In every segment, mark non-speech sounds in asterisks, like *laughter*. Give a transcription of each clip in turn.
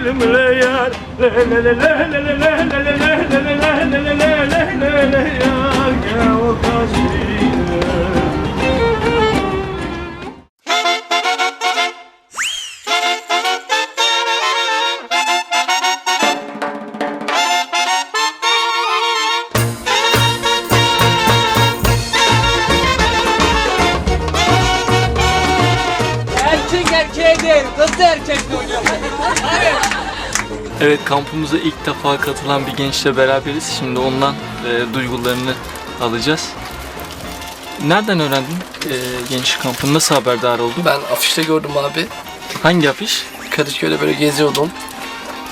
dilim le yar le le le le le le le le le Kampımıza ilk defa katılan bir gençle beraberiz. Şimdi ondan e, duygularını alacağız. Nereden öğrendin e, genç kampını? Nasıl haberdar oldun? Ben afişte gördüm abi. Hangi afiş? Kadıköy'de böyle geziyordum.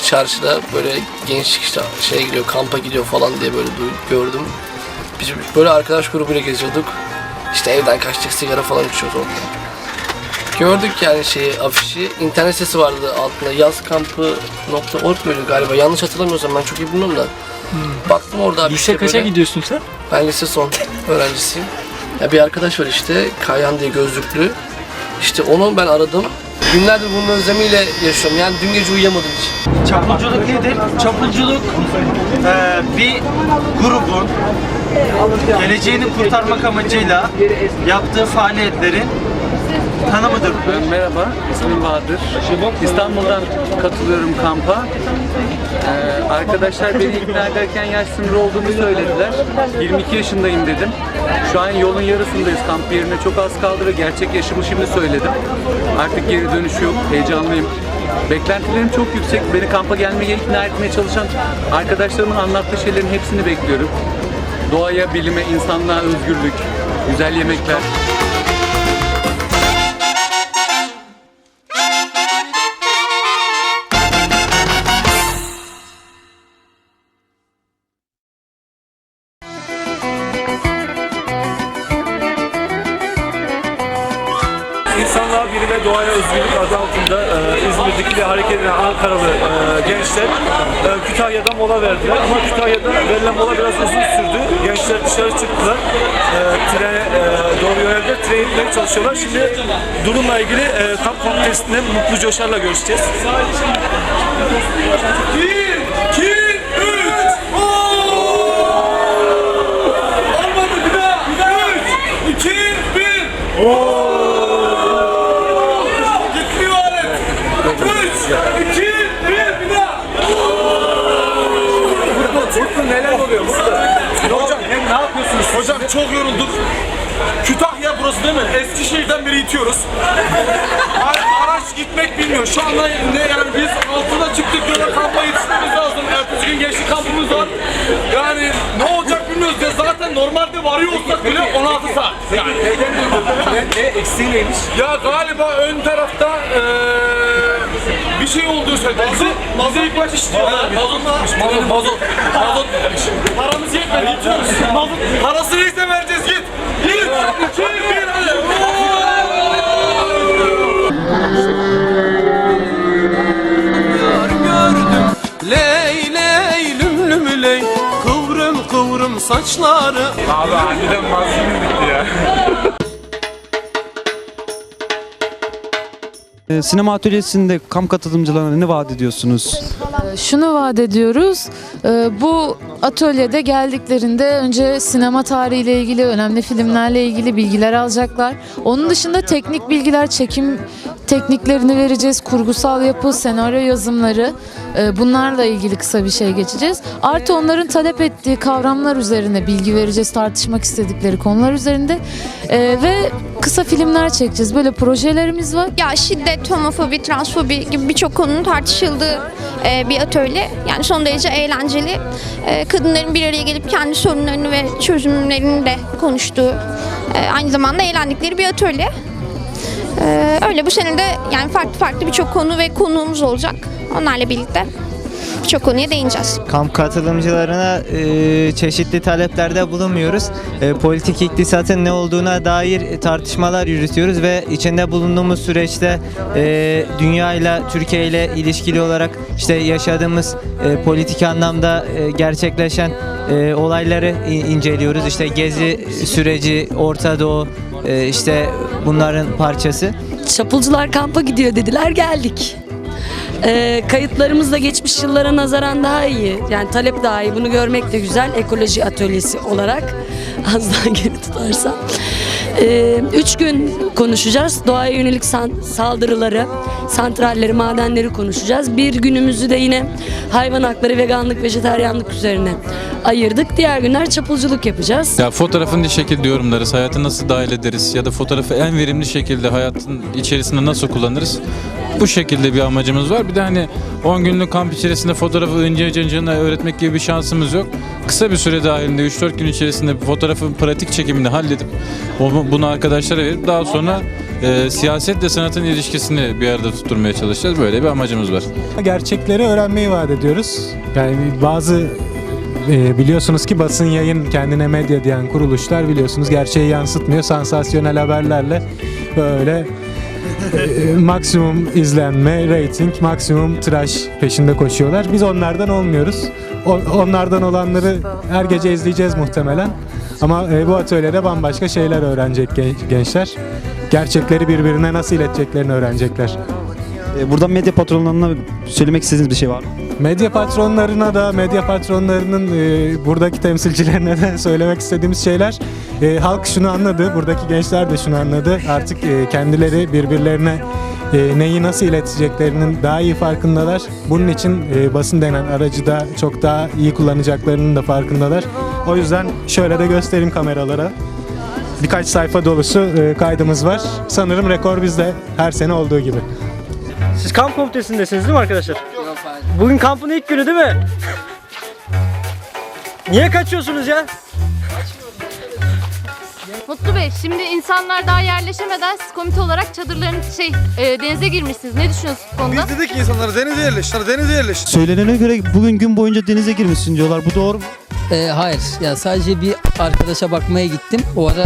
Çarşıda böyle gençlik işte şeye gidiyor, kampa gidiyor falan diye böyle gördüm. Biz böyle arkadaş grubuyla geziyorduk. İşte evden kaçtık, sigara falan içiyorduk. Gördük yani şeyi, afişi. İnternet sitesi vardı altında. Yazkampı.org muydu galiba? Yanlış hatırlamıyorsam ben çok iyi bilmiyorum da. Baktım orada abi Lise işte kaça böyle- gidiyorsun sen? Ben lise son *laughs* öğrencisiyim. Ya bir arkadaş var işte, Kayhan diye gözlüklü. İşte onu ben aradım. Günlerdir bunun özlemiyle yaşıyorum. Yani dün gece uyuyamadım hiç. Çapulculuk nedir? Çapulculuk eee, bir grubun geleceğini kurtarmak amacıyla yaptığı faaliyetlerin tanımıdır. Merhaba, ismim Bahadır. İstanbul'dan katılıyorum kampa. Ee, arkadaşlar beni ikna ederken yaş sınırı olduğunu söylediler. 22 yaşındayım dedim. Şu an yolun yarısındayız. Kamp yerine çok az kaldı ve gerçek yaşımı şimdi söyledim. Artık geri dönüş yok. Heyecanlıyım. Beklentilerim çok yüksek. Beni kampa gelmeye ikna etmeye çalışan arkadaşlarımın anlattığı şeylerin hepsini bekliyorum. Doğaya, bilime, insanlığa özgürlük, güzel yemekler. Doğaya Özgürlük adı altında e, İzmir'deki bir hareket eden Ankaralı e, gençler e, Kütahya'da mola verdiler. Ama Kütahya'da verilen mola biraz uzun sürdü. Gençler dışarı çıktılar. E, trene e, doğru yöneldiler. Trene gitmeye çalışıyorlar. Şimdi durumla ilgili e, kamp komitesinde Mutlu Coşar'la görüşeceğiz. Bir, iki, üç. Olmadı bir daha. Üç, iki, bir. Gitmiyor alet. Üç, iki, bir, bir daha. Mutlu neler oluyor Mutlu? Hocam hem ne yapıyorsunuz? Hocam çok yorulduk. Kütahya burası değil mi? Eskişehir'den beri itiyoruz. Ara- Araç gitmek bilmiyor. Şu anda ne yani biz altına çıktık yola kampa yetişmemiz lazım. Ertesi gün gençlik kampımız var. Yani ne olacak bilmiyoruz ya. Zaten normalde varıyor olsak bile 16 saat. Yani. Ne, ne eksiği neymiş? Ya galiba ön tarafta eee bir şey olduğu söyledi. Bize, ilk baş istiyorlar. Mazot mazot. Mazot. Mazot. Paramız yetmedi. İtiyoruz. Mazot. Parası neyse vereceğiz. Git. Git. İki, bir. Hadi. Kıvrım kıvrım saçları Abi harbiden mazlum bitti ya. Sinema atölyesinde kamp katılımcılarına ne vaat ediyorsunuz? Şunu vaat ediyoruz. e, Bu atölyede geldiklerinde önce sinema tarihiyle ilgili, önemli filmlerle ilgili bilgiler alacaklar. Onun dışında teknik bilgiler, çekim tekniklerini vereceğiz. Kurgusal yapı, senaryo yazımları e, bunlarla ilgili kısa bir şey geçeceğiz. Artı onların talep ettiği kavramlar üzerine bilgi vereceğiz. Tartışmak istedikleri konular üzerinde. E, Ve kısa filmler çekeceğiz. Böyle projelerimiz var. Ya şiddet, homofobi, transfobi gibi birçok konunun tartışıldığı e, bir atölye. Yani son derece eğlenceli. E, kadınların bir araya gelip kendi sorunlarını ve çözümlerini de konuştuğu, e, aynı zamanda eğlendikleri bir atölye. E, öyle bu sene de yani farklı farklı birçok konu ve konuğumuz olacak. Onlarla birlikte birçok konuya değineceğiz. Kamp katılımcılarına e, çeşitli taleplerde bulunmuyoruz. E, politik iktisatın ne olduğuna dair tartışmalar yürütüyoruz ve içinde bulunduğumuz süreçte e, dünya ile Türkiye ile ilişkili olarak işte yaşadığımız e, politik anlamda e, gerçekleşen e, olayları inceliyoruz. İşte gezi süreci, Orta Doğu e, işte bunların parçası. Çapulcular kampa gidiyor dediler geldik. Ee, kayıtlarımız da geçmiş yıllara nazaran daha iyi. Yani talep daha iyi. Bunu görmek de güzel. Ekoloji atölyesi olarak. Az daha geri tutarsam. Ee, üç gün konuşacağız. Doğaya yönelik saldırıları, santralleri, madenleri konuşacağız. Bir günümüzü de yine hayvan hakları, veganlık, vejeteryanlık üzerine ayırdık. Diğer günler çapulculuk yapacağız. Ya fotoğrafın ne şekilde yorumlarız, hayata nasıl dahil ederiz ya da fotoğrafı en verimli şekilde hayatın içerisinde nasıl kullanırız? Bu şekilde bir amacımız var. Bir de hani 10 günlük kamp içerisinde fotoğrafı ince cıncına öğretmek gibi bir şansımız yok. Kısa bir süre dahilinde 3-4 gün içerisinde fotoğrafın pratik çekimini halledip bunu arkadaşlara verip daha sonra e, siyasetle sanatın ilişkisini bir arada tutturmaya çalışacağız. Böyle bir amacımız var. Gerçekleri öğrenmeyi vaat ediyoruz. Yani bazı e, biliyorsunuz ki basın yayın kendine medya diyen kuruluşlar biliyorsunuz gerçeği yansıtmıyor. Sansasyonel haberlerle böyle e, maksimum izlenme, rating, maksimum tıraş peşinde koşuyorlar. Biz onlardan olmuyoruz. O- onlardan olanları her gece izleyeceğiz muhtemelen. Ama e, bu atölyede bambaşka şeyler öğrenecek gen- gençler. Gerçekleri birbirine nasıl ileteceklerini öğrenecekler. E, buradan medya patronlarına söylemek istediğiniz bir şey var mı? Medya patronlarına da, medya patronlarının e, buradaki temsilcilerine de *laughs* söylemek istediğimiz şeyler. e, halk şunu anladı, buradaki gençler de şunu anladı. Artık e, kendileri birbirlerine e, neyi nasıl ileteceklerinin daha iyi farkındalar. Bunun için e, basın denen aracı da çok daha iyi kullanacaklarının da farkındalar. O yüzden şöyle de göstereyim kameralara. Birkaç sayfa dolusu e, kaydımız var. Sanırım rekor bizde her sene olduğu gibi. Siz kamp komitesindesiniz değil mi arkadaşlar? Bugün kampın ilk günü değil mi? *laughs* Niye kaçıyorsunuz ya? Mutlu Bey, şimdi insanlar daha yerleşemeden siz komite olarak çadırların şey e, denize girmişsiniz. Ne düşünüyorsunuz bu konuda? Biz dedik ki insanlara denize yerleş, denize yerleş. Söylenene göre bugün gün boyunca denize girmişsin diyorlar. Bu doğru mu? Ee, hayır ya sadece bir arkadaşa bakmaya gittim. O ara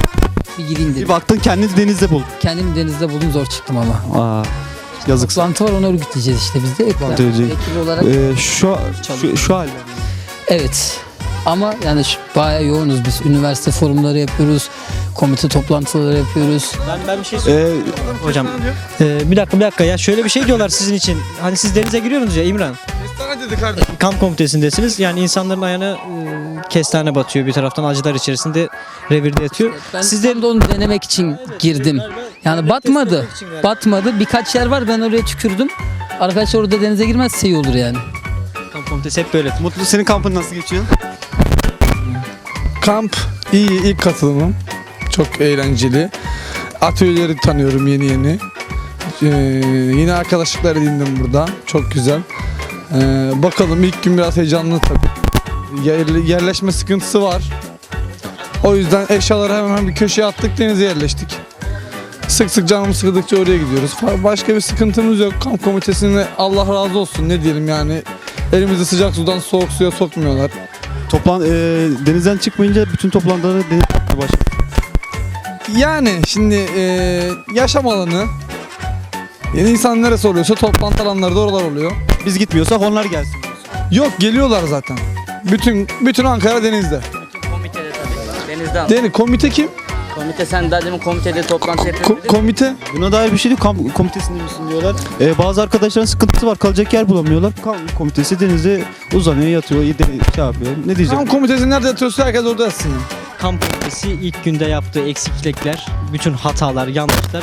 bir gireyim Bir dedim. baktın kendini denizde buldun. Kendimi denizde buldum zor çıktım ama. Aa, yazık. Toplantı var onu örgütleyeceğiz işte biz de. Ekip olarak. Ee, şu, şu, şu halde. Evet. Ama yani şu- bayağı yoğunuz biz. Üniversite forumları yapıyoruz. Komite toplantıları yapıyoruz. Ben, ben bir şey Ee, hocam. Ee, bir dakika bir dakika ya şöyle bir şey diyorlar sizin için. Hani siz denize giriyorsunuz ya İmran. Sana dedi kardeşim. Kamp komitesindesiniz. Yani insanların ayağına e, kestane batıyor bir taraftan acılar içerisinde revirde yatıyor. Ben Sizden de onu denemek için girdim. Yani batmadı. Batmadı. Birkaç yer var ben oraya tükürdüm. Arkadaşlar orada denize girmezse iyi olur yani. Kamp komitesi hep böyle. Mutlu senin kampın nasıl geçiyor? Kamp iyi ilk katılımım. Çok eğlenceli. Atölyeleri tanıyorum yeni yeni. Ee, yine arkadaşlıklar edindim burada. Çok güzel. Ee, bakalım ilk gün biraz heyecanlı tabii. Yer- yerleşme sıkıntısı var. O yüzden eşyaları hemen bir köşeye attık denize yerleştik. Sık sık canımız sıkıldıkça oraya gidiyoruz. Başka bir sıkıntımız yok. Kamp komitesine Allah razı olsun ne diyelim yani. Elimizi sıcak sudan soğuk suya sokmuyorlar. Toplan, e, denizden çıkmayınca bütün toplantıları deniz başlıyor. Yani şimdi eee, yaşam alanı yani insan neresi oluyorsa toplantı alanları da oralar oluyor. Biz gitmiyorsak onlar gelsin. Yok geliyorlar zaten. Bütün bütün Ankara denizde. Komitede tabii. Denizde Deni komite kim? Komite sen daha demin komitede toplantı Ko- yapıyordun. komite Buna dair bir şey değil. Kamp komitesinde misin diyorlar. Ee, bazı arkadaşların sıkıntısı var. Kalacak yer bulamıyorlar. Kamp komitesi denizde uzanıyor, yatıyor, yedi, şey yapıyor. Ne diyeceğim? Tam komitesi nerede yatıyorsa herkes orada yatsın. Kamp komitesi ilk günde yaptığı eksiklikler, bütün hatalar, yanlışlar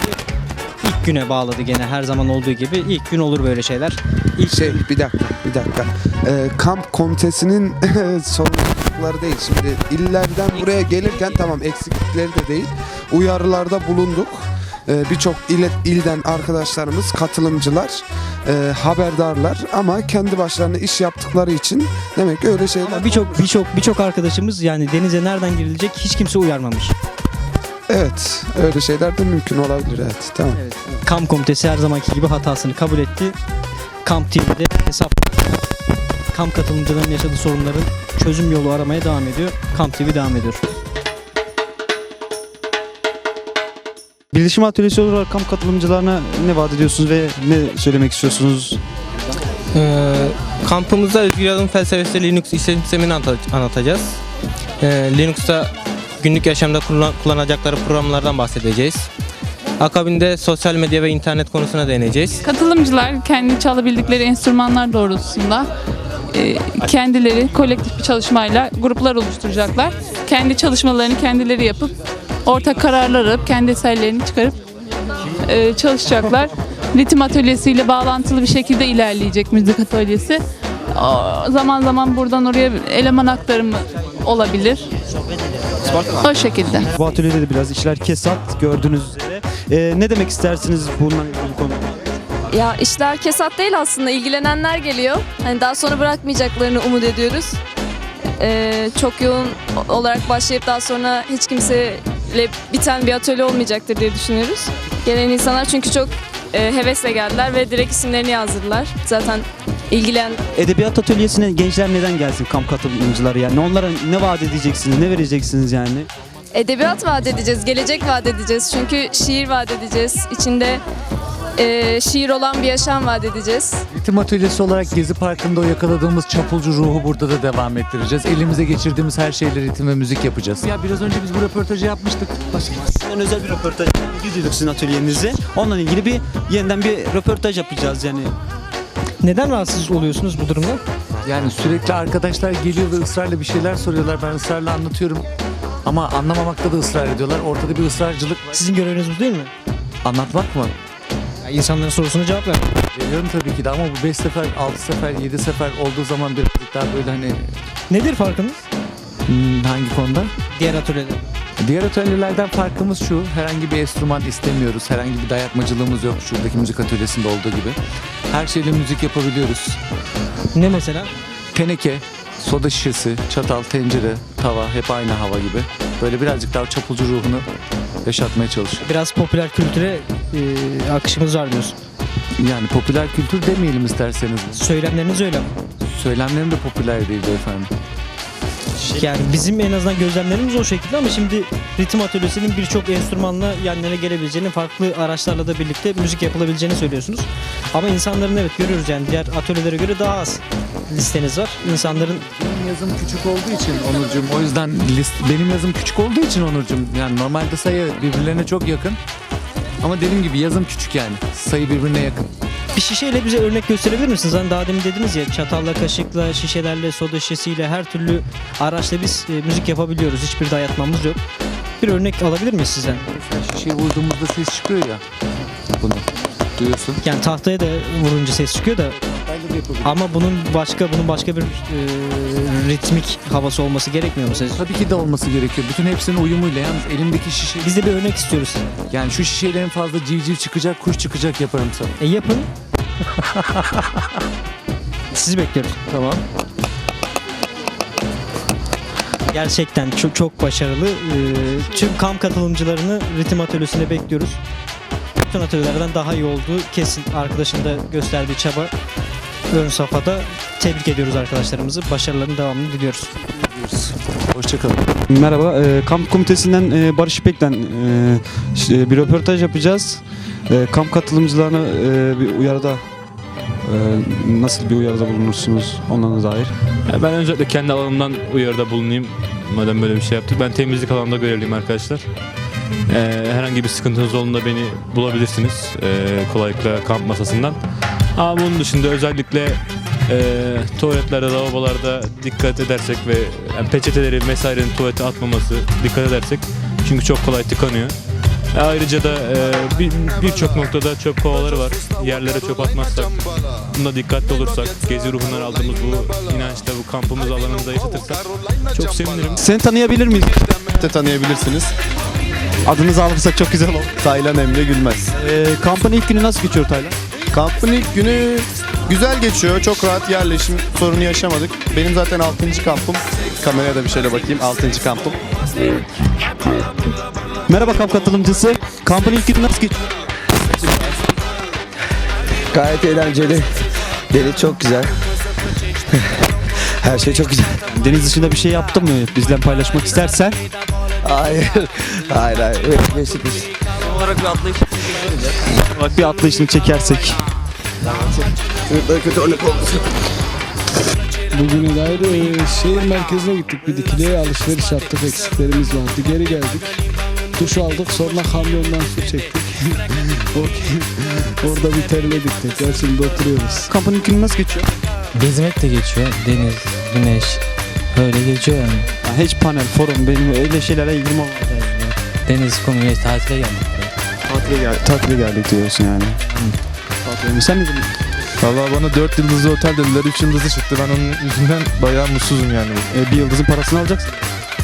ilk güne bağladı gene her zaman olduğu gibi. İlk gün olur böyle şeyler. İlk Şey bir dakika bir dakika. Ee, kamp komitesinin *laughs* sorumlulukları değil. Şimdi illerden buraya gelirken tamam eksiklikleri de değil. Uyarılarda bulunduk. Ee, Birçok ile, ilden arkadaşlarımız, katılımcılar e, haberdarlar ama kendi başlarına iş yaptıkları için demek ki öyle şeyler birçok birçok birçok arkadaşımız yani denize nereden girilecek hiç kimse uyarmamış. Evet, öyle şeyler de mümkün olabilir evet. Tamam. Kamp komitesi her zamanki gibi hatasını kabul etti. Kamp TV'de hesap kamp katılımcılarının yaşadığı sorunların çözüm yolu aramaya devam ediyor. Kamp TV devam ediyor. Bilişim atölyesi olarak kamp katılımcılarına ne vaat ediyorsunuz ve ne söylemek istiyorsunuz? Ee, kampımızda Özgür Yazılım Felsefesi Linux işletim sistemini anlata- anlatacağız. Ee, Linux'ta günlük yaşamda kullan- kullanacakları programlardan bahsedeceğiz. Akabinde sosyal medya ve internet konusuna değineceğiz. Katılımcılar kendi çalabildikleri enstrümanlar doğrultusunda kendileri kolektif bir çalışmayla gruplar oluşturacaklar. Kendi çalışmalarını kendileri yapıp ortak kararlar alıp kendi eserlerini çıkarıp e, çalışacaklar. Ritim atölyesiyle bağlantılı bir şekilde ilerleyecek müzik atölyesi. Zaman zaman buradan oraya eleman aktarımı olabilir. O şekilde. Bu atölyede de biraz işler kesat gördüğünüz üzere. Ee, ne demek istersiniz bununla ilgili konu? Ya işler kesat değil aslında. ilgilenenler geliyor. Hani daha sonra bırakmayacaklarını umut ediyoruz. Ee, çok yoğun olarak başlayıp daha sonra hiç kimseyle biten bir atölye olmayacaktır diye düşünüyoruz. Gelen insanlar çünkü çok e, hevesle geldiler ve direkt isimlerini yazdırdılar. Zaten ilgilen Edebiyat atölyesine gençler neden gelsin kamp katılımcıları yani? Onlara ne vaat edeceksiniz, ne vereceksiniz yani? edebiyat vaat edeceğiz, gelecek vaat edeceğiz. Çünkü şiir vaat edeceğiz. İçinde e, şiir olan bir yaşam vaat edeceğiz. Ritim atölyesi olarak Gezi Parkı'nda o yakaladığımız çapulcu ruhu burada da devam ettireceğiz. Elimize geçirdiğimiz her şeyle ritim ve müzik yapacağız. Ya biraz önce biz bu röportajı yapmıştık. Sizden özel bir röportaj gidiyorduk sizin atölyenize. Onunla ilgili bir yeniden bir röportaj yapacağız yani. Neden rahatsız oluyorsunuz bu durumda? Yani sürekli arkadaşlar geliyor ve ısrarla bir şeyler soruyorlar. Ben ısrarla anlatıyorum. Ama anlamamakta da ısrar ediyorlar. Ortada bir ısrarcılık var. Sizin göreviniz bu değil mi? Anlatmak mı? Ya insanların sorusuna cevap ver. Veriyorum tabii ki de ama bu 5 sefer, 6 sefer, 7 sefer olduğu zaman birazcık daha böyle hani... Nedir farkınız? Hmm, hangi konuda? Diğer atölyede. Diğer atölyelerden farkımız şu, herhangi bir enstrüman istemiyoruz, herhangi bir dayatmacılığımız yok şuradaki müzik atölyesinde olduğu gibi. Her şeyle müzik yapabiliyoruz. Ne mesela? Teneke, soda şişesi, çatal, tencere, tava hep aynı hava gibi. Böyle birazcık daha çapulcu ruhunu yaşatmaya çalışıyor. Biraz popüler kültüre e, akışımız var diyorsun. Yani popüler kültür demeyelim isterseniz. Söylemleriniz öyle mi? Söylemlerim de popüler değil beyefendi. Yani bizim en azından gözlemlerimiz o şekilde ama şimdi ritim atölyesinin birçok enstrümanla yan yana gelebileceğini, farklı araçlarla da birlikte müzik yapılabileceğini söylüyorsunuz. Ama insanların evet görüyoruz yani diğer atölyelere göre daha az listeniz var. İnsanların Benim yazım küçük olduğu için Onurcuğum o yüzden list, benim yazım küçük olduğu için Onurcuğum yani normalde sayı birbirlerine çok yakın. Ama dediğim gibi yazım küçük yani. Sayı birbirine yakın. bir şişeyle bize örnek gösterebilir misiniz? Hani daha demin dediniz ya çatalla, kaşıkla, şişelerle, soda şişesiyle her türlü araçla biz e, müzik yapabiliyoruz. Hiçbir dayatmamız yok. Bir örnek alabilir miyiz sizden? Şişeye vurduğumuzda ses çıkıyor ya. Bunu duyuyorsun. Yani tahtaya da vurunca ses çıkıyor da ama bunun başka bunun başka bir e, ritmik havası olması gerekmiyor mu sizce? Tabii ki de olması gerekiyor. Bütün hepsinin uyumuyla yalnız elimdeki şişe... Biz de bir örnek istiyoruz. Yani şu şişeyle en fazla civciv çıkacak, kuş çıkacak yaparım sana. E yapın. Sizi bekliyoruz. Tamam. Gerçekten çok çok başarılı. Ee, tüm kamp katılımcılarını ritim atölyesine bekliyoruz. Bütün atölyelerden daha iyi olduğu kesin. Arkadaşın da gösterdiği çaba ön safhada. Tebrik ediyoruz arkadaşlarımızı. Başarılarının devamını diliyoruz. Hoşçakalın. Merhaba, e, kamp komitesinden e, Barış İpek'ten e, ş- bir röportaj yapacağız. E, kamp katılımcılarına e, bir uyarıda e, nasıl bir uyarıda bulunursunuz onlara dair? Ya ben öncelikle kendi alanımdan uyarıda bulunayım. Madem böyle bir şey yaptık. Ben temizlik alanında görevliyim arkadaşlar. Ee, herhangi bir sıkıntınız olduğunda beni bulabilirsiniz. Ee, kolaylıkla kamp masasından. Ama bunun dışında özellikle e, tuvaletlerde, lavabolarda dikkat edersek ve yani peçeteleri vesairenin tuvalete atmaması dikkat edersek çünkü çok kolay tıkanıyor. E, Ayrıca da e, bir- birçok noktada çöp kovaları var. Yerlere çöp atmazsak, bunda dikkatli olursak, gezi ruhundan aldığımız bu inançta bu kampımız alanımızda yaşatırsak çok sevinirim. Seni tanıyabilir miyiz? de tanıyabilirsiniz. Adınızı alırsak çok güzel olur. Taylan Emre Gülmez. E, kampın ilk günü nasıl geçiyor Taylan? Kampın ilk günü güzel geçiyor. Çok rahat yerleşim sorunu yaşamadık. Benim zaten 6. kampım. Kameraya da bir şöyle bakayım. 6. kampım. Merhaba kamp katılımcısı. Kampın ilk günü nasıl geçiyor? Gayet eğlenceli. Deniz çok güzel. Her şey çok güzel. Deniz dışında bir şey yaptın mı? Bizle paylaşmak istersen. Hayır. Hayır hayır. Evet, geçtik biz. Olarak bir atlayış Bak bir atlayışını çekersek. Çocuklara kötü örnek oldu. Bugüne dair e, şehir merkezine gittik. Bir dikiliye alışveriş yaptık. Eksiklerimiz vardı. Geri geldik. Duş aldık. Sonra kamyondan su çektik. *laughs* Orada bir terledik tekrar. Şimdi oturuyoruz. Kampın günü nasıl geçiyor? Gezmek de geçiyor. Deniz, güneş. Öyle geçiyor yani. Ya hiç panel, forum benim öyle şeylere ilgim olmaz. Deniz, kum, güneş tatile geldik. Tatile, gel tatile geldik diyorsun yani. Tatile Sen ne diyorsun? Valla bana 4 yıldızlı otel dediler 3 yıldızı çıktı. Ben onun yüzünden bayağı mutsuzum yani. E, bir yıldızın parasını alacaksın.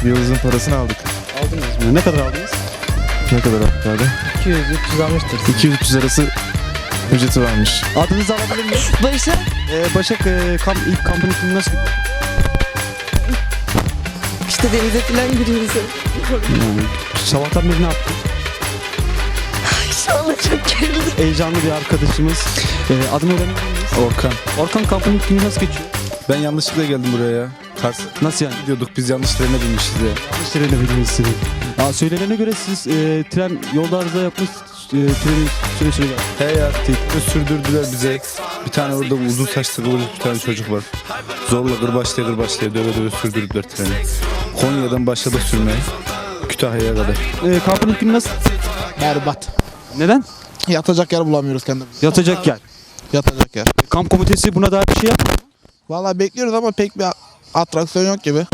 Bir yıldızın parasını aldık. Aldınız mı? Ne kadar aldınız? Ne kadar aldık abi? 200, 300 almıştır. 200-300 arası Ücreti varmış. Adınızı alabilir miyim? Başak. *laughs* Ee, Başak e, kamp, ilk kampın günü nasıl? İşte denize falan giriyoruz. Yani, sabahtan beri ne yaptın? Şu anda çok gerildim. Heyecanlı bir arkadaşımız. Ee, adını öğrenebilir miyiz? Orkan. Orkan kampın ilk günü nasıl geçiyor? Ben yanlışlıkla geldim buraya ya. Kars. Nasıl yani? Gidiyorduk biz yanlış trene binmişiz ya. Müşteriyle bildiğiniz Aa, söylenene göre siz e, tren yolda arıza yapmış e, treni süre süre He ya tekne sürdürdüler bize. Bir tane orada uzun saçlı kıvırcık bir tane çocuk var. Zorla kırbaçlaya kırbaçlaya döve döve sürdürdüler treni. Konya'dan başladık sürmeye. Kütahya'ya kadar. E, kampın ilk günü nasıl? Berbat. Neden? Yatacak yer bulamıyoruz kendimiz. Yatacak yer. Yatacak yer. Kamp komitesi buna dair bir şey yapmıyor. mu? Vallahi bekliyoruz ama pek bir atraksiyon yok gibi.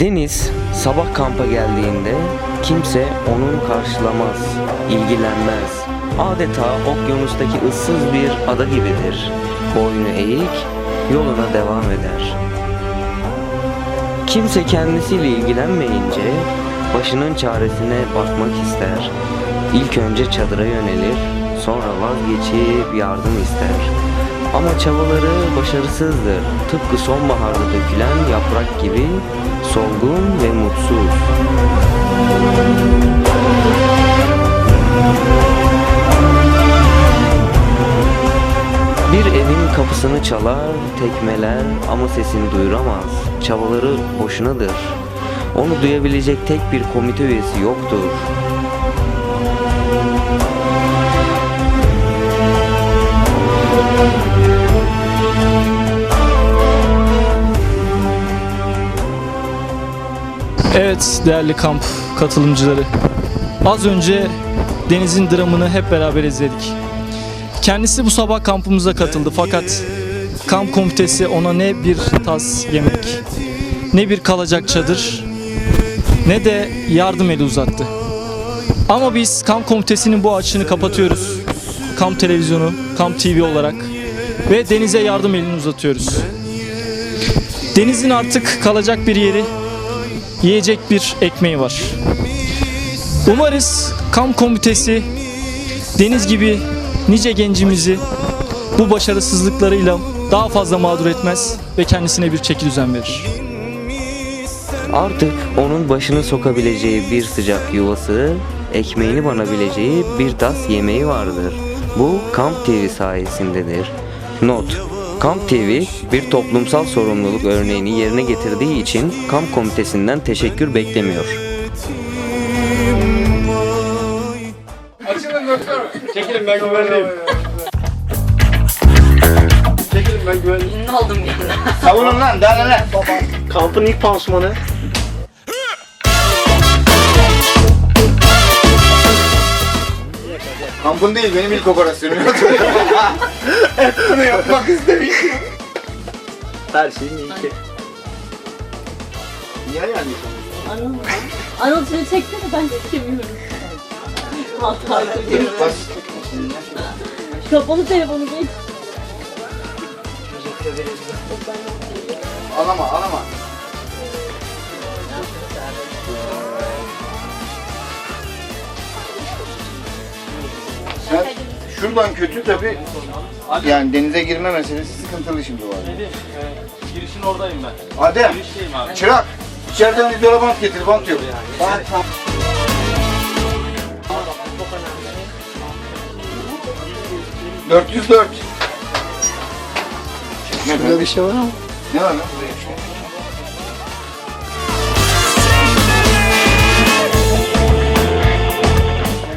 Deniz sabah kampa geldiğinde kimse onun karşılamaz, ilgilenmez. Adeta okyanustaki ıssız bir ada gibidir. Boynu eğik, yoluna devam eder. Kimse kendisiyle ilgilenmeyince başının çaresine bakmak ister. İlk önce çadıra yönelir, sonra vazgeçip yardım ister. Ama çabaları başarısızdır. Tıpkı sonbaharda dökülen yaprak gibi solgun ve mutsuz. Kapısını çalar, tekmeler ama sesini duyuramaz. Çabaları boşunadır. Onu duyabilecek tek bir komite üyesi yoktur. Evet değerli kamp katılımcıları. Az önce Deniz'in dramını hep beraber izledik. Kendisi bu sabah kampımıza katıldı fakat kamp komitesi ona ne bir tas yemek, ne bir kalacak çadır, ne de yardım eli uzattı. Ama biz kamp komitesinin bu açığını kapatıyoruz. Kamp televizyonu, kamp TV olarak ve Deniz'e yardım elini uzatıyoruz. Deniz'in artık kalacak bir yeri, yiyecek bir ekmeği var. Umarız kamp komitesi Deniz gibi nice gencimizi bu başarısızlıklarıyla daha fazla mağdur etmez ve kendisine bir çeki düzen verir. Artık onun başını sokabileceği bir sıcak yuvası, ekmeğini banabileceği bir tas yemeği vardır. Bu Kamp TV sayesindedir. Not Kamp TV bir toplumsal sorumluluk örneğini yerine getirdiği için kamp komitesinden teşekkür beklemiyor. Çekilin ben güvenliyim. Çekilin ben güvenliyim. Ne oldum ya? Savunun lan daha neler. Kampın ilk pansumanı. Kampın değil benim ilk operasyonum. Bunu yapmak istemiştim. Her şeyin ilki. Niye yani? Anıl şunu çeksene ben de çekemiyorum. Bas. Kapalı telefonu geç. Alama alama. Sen şuradan kötü tabi yani denize girme meselesi sıkıntılı şimdi var. E, girişin oradayım ben. Adem, Girişteyim çırak, içeriden bir dolabant getir, bant yok. Yani. Ben, 404. Şurada bir şey var ama. Ne var lan? Şey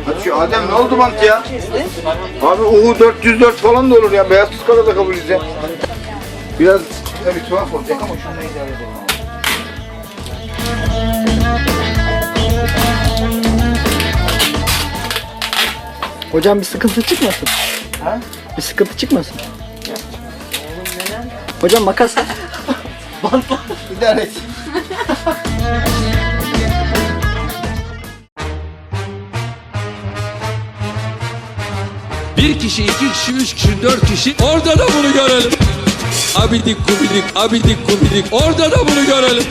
Hadi şu Adem ne oldu bant ya? Abi UU 404 falan da olur ya. Beyaz tutkara da kabul edeceğim. Biraz tabii tuhaf olacak ama şunu idare edelim. Hocam bir sıkıntı çıkmasın. Ha? Bir sıkıntı çıkmasın. Hocam makas. *laughs* Bantla. İdare et. Bir kişi, iki kişi, üç kişi, dört kişi orada da bunu görelim. Abidik gubidik, abidik gubidik orada da bunu görelim.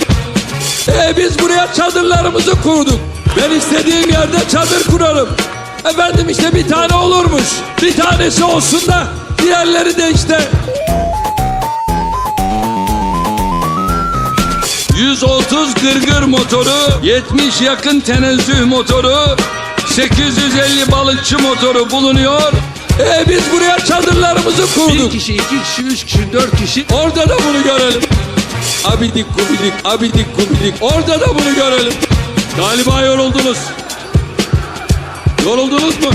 E biz buraya çadırlarımızı kurduk. Ben istediğim yerde çadır kurarım. Efendim işte bir tane olurmuş. Bir tanesi olsun da diğerleri de işte 130 gırgır motoru, 70 yakın tenezzüh motoru, 850 balıkçı motoru bulunuyor. E biz buraya çadırlarımızı kurduk. Bir kişi, iki kişi, üç kişi, dört kişi. Orada da bunu görelim. Abidik gubidik, abidik gubidik. Orada da bunu görelim. Galiba yoruldunuz. Yoruldunuz mu?